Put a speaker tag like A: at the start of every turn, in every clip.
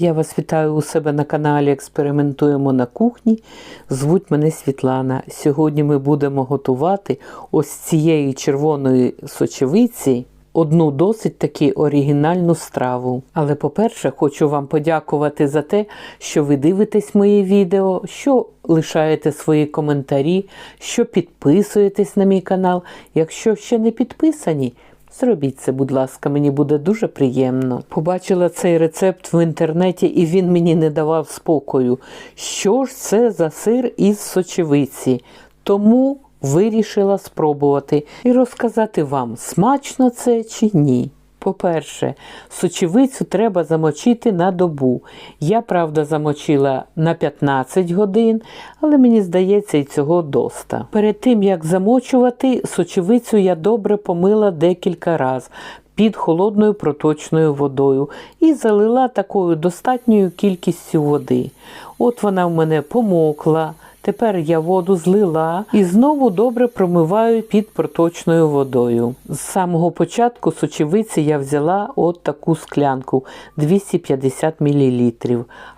A: Я вас вітаю у себе на каналі Експериментуємо на кухні. Звуть мене Світлана. Сьогодні ми будемо готувати ось цієї червоної сочевиці одну досить таки оригінальну страву. Але, по-перше, хочу вам подякувати за те, що ви дивитесь мої відео, що лишаєте свої коментарі, що підписуєтесь на мій канал. Якщо ще не підписані, Зробіть це, будь ласка, мені буде дуже приємно. Побачила цей рецепт в інтернеті, і він мені не давав спокою. Що ж це за сир із сочевиці? Тому вирішила спробувати і розказати вам, смачно це чи ні. По-перше, сочевицю треба замочити на добу. Я, правда, замочила на 15 годин, але мені здається, і цього доста. Перед тим, як замочувати, сочевицю я добре помила декілька разів під холодною проточною водою і залила такою достатньою кількістю води. От вона в мене помокла. Тепер я воду злила і знову добре промиваю під проточною водою. З самого початку сочевиці я взяла от таку склянку 250 мл,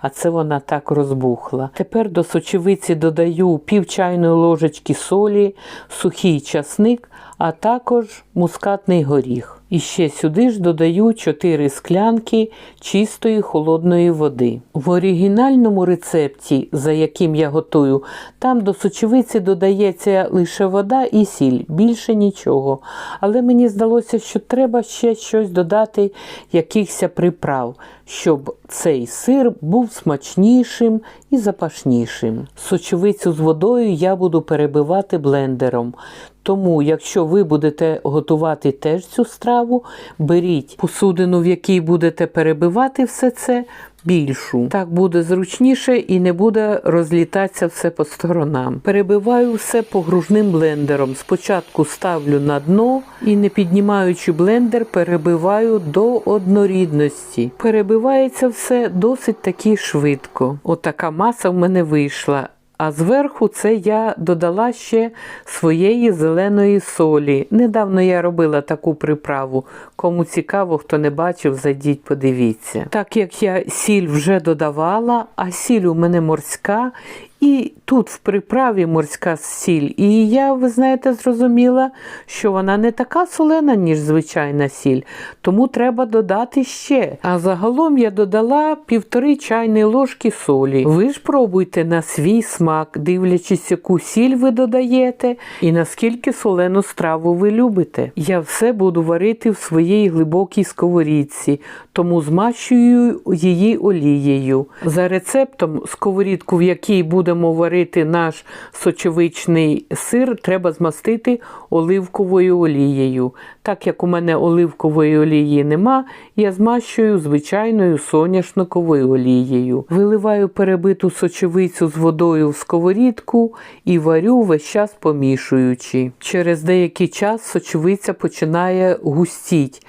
A: а це вона так розбухла. Тепер до сочевиці додаю пів чайної ложечки солі, сухий часник, а також мускатний горіх. І ще сюди ж додаю 4 склянки чистої холодної води. В оригінальному рецепті, за яким я готую, там до сочевиці додається лише вода і сіль, більше нічого. Але мені здалося, що треба ще щось додати, якихось приправ, щоб цей сир був смачнішим і запашнішим. Сочевицю з водою я буду перебивати блендером. Тому, якщо ви будете готувати теж цю страву, беріть посудину, в якій будете перебивати все це, більшу. Так буде зручніше і не буде розлітатися все по сторонам. Перебиваю все погружним блендером. Спочатку ставлю на дно і, не піднімаючи блендер, перебиваю до однорідності. Перебивається все досить таки швидко. Отака маса в мене вийшла. А зверху це я додала ще своєї зеленої солі. Недавно я робила таку приправу. Кому цікаво, хто не бачив, зайдіть, подивіться. Так як я сіль вже додавала, а сіль у мене морська, і тут в приправі морська сіль. І я, ви знаєте, зрозуміла, що вона не така солена, ніж звичайна сіль, тому треба додати ще. А загалом я додала півтори чайної ложки солі. Ви ж пробуйте на свій смак, дивлячись, яку сіль ви додаєте і наскільки солену страву ви любите. Я все буду варити в своїй глибокій сковорідці, тому змащую її олією. За рецептом сковорідку, в якій будемо варити наш сочевичний сир, треба змастити оливковою олією. Так як у мене оливкової олії нема, я змащую звичайною соняшниковою олією. Виливаю перебиту сочевицю з водою в сковорідку і варю весь час помішуючи. Через деякий час сочевиця починає густіть.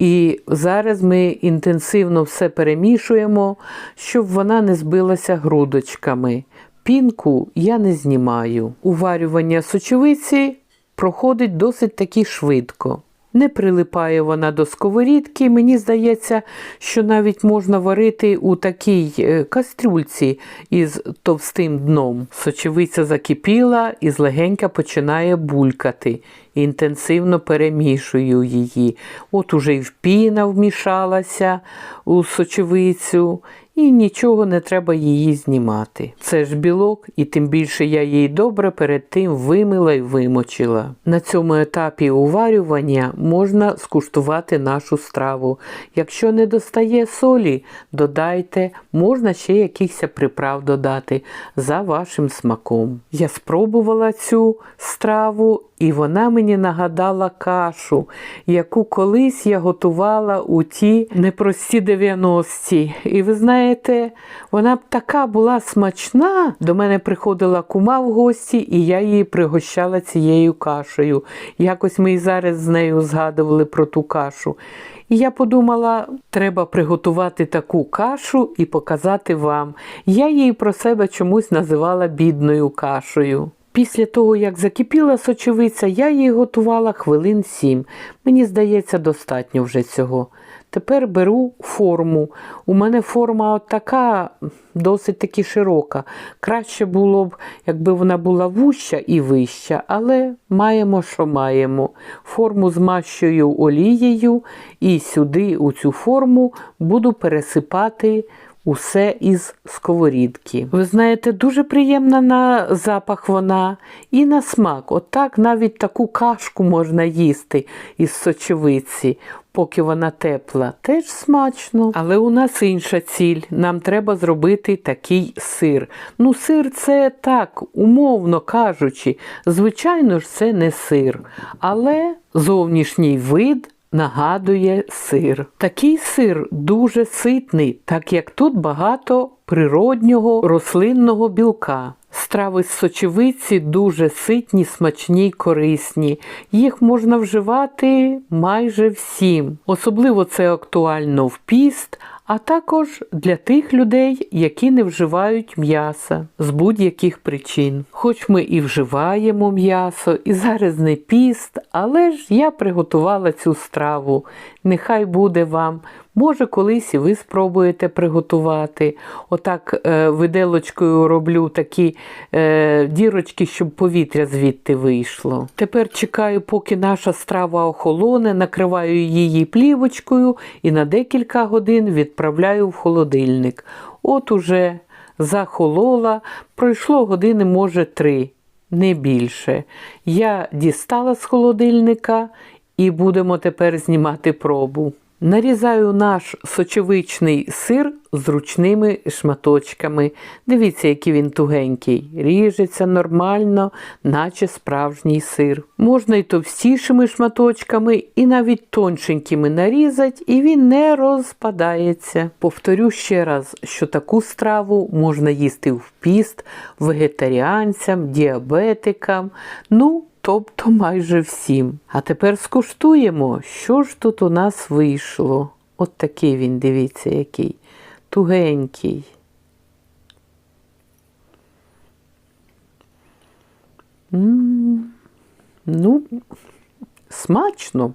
A: І зараз ми інтенсивно все перемішуємо, щоб вона не збилася грудочками. Пінку я не знімаю. Уварювання сочевиці проходить досить таки швидко. Не прилипає вона до сковорідки. Мені здається, що навіть можна варити у такій е, кастрюльці із товстим дном. Сочевиця закипіла і злегенька починає булькати. Інтенсивно перемішую її. От уже й піна вмішалася у сочевицю, і нічого не треба її знімати. Це ж білок, і тим більше я її добре перед тим вимила і вимочила. На цьому етапі уварювання можна скуштувати нашу страву. Якщо не достає солі, додайте, можна ще якихось приправ додати за вашим смаком. Я спробувала цю страву. І вона мені нагадала кашу, яку колись я готувала у ті непрості 90-ті. І ви знаєте, вона б така була смачна. До мене приходила кума в гості, і я її пригощала цією кашею. Якось ми і зараз з нею згадували про ту кашу. І я подумала, треба приготувати таку кашу і показати вам. Я її про себе чомусь називала бідною кашею. Після того, як закипіла сочевиця, я її готувала хвилин сім. Мені здається, достатньо вже цього. Тепер беру форму. У мене форма така, досить таки широка. Краще було б, якби вона була вуща і вища, але маємо, що маємо. Форму змащую олією і сюди, у цю форму, буду пересипати усе із сковорідки. Ви знаєте, дуже приємна на запах вона і на смак. Отак навіть таку кашку можна їсти із сочевиці, поки вона тепла. Теж смачно. Але у нас інша ціль. Нам треба зробити такий сир. Ну, сир це так, умовно кажучи. Звичайно ж, це не сир. Але зовнішній вид нагадує сир. Такий сир дуже ситний, так як тут багато природнього рослинного білка. Страви з сочевиці дуже ситні, смачні й корисні. Їх можна вживати майже всім. Особливо це актуально в піст, а також для тих людей, які не вживають м'яса з будь-яких причин. Хоч ми і вживаємо м'ясо, і зараз не піст, але ж я приготувала цю страву. Нехай буде вам. Може, колись і ви спробуєте приготувати. Отак е, виделочкою роблю такі е, дірочки, щоб повітря звідти вийшло. Тепер чекаю, поки наша страва охолоне, накриваю її плівочкою і на декілька годин відправляю в холодильник. От уже захолола, пройшло години, може, три, не більше. Я дістала з холодильника і будемо тепер знімати пробу. Нарізаю наш сочевичний сир зручними шматочками. Дивіться, який він тугенький. Ріжеться нормально, наче справжній сир. Можна і товстішими шматочками, і навіть тоншенькими нарізати, і він не розпадається. Повторю ще раз, що таку страву можна їсти в піст вегетаріанцям, діабетикам. Ну, тобто майже всім. А тепер скуштуємо, що ж тут у нас вийшло. От такий він, дивіться, який тугенький. М, Ну, смачно.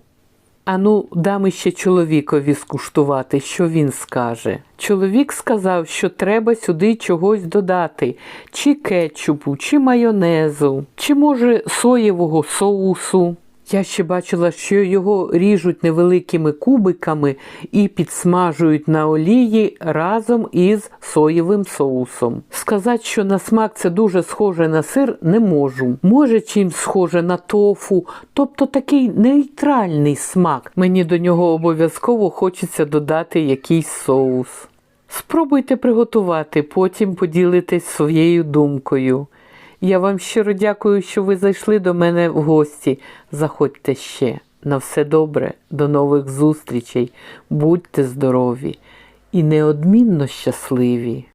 A: Ану, дам іще чоловікові скуштувати, що він скаже. Чоловік сказав, що треба сюди чогось додати, чи кетчупу, чи майонезу, чи може соєвого соусу. Я ще бачила, що його ріжуть невеликими кубиками і підсмажують на олії разом із соєвим соусом. Сказати, що на смак це дуже схоже на сир, не можу. Може, чим схоже на тофу, тобто такий нейтральний смак. Мені до нього обов'язково хочеться додати якийсь соус. Спробуйте приготувати, потім поділитесь своєю думкою. Я вам щиро дякую, що ви зайшли до мене в гості. Заходьте ще. На все добре, до нових зустрічей. Будьте здорові і неодмінно щасливі.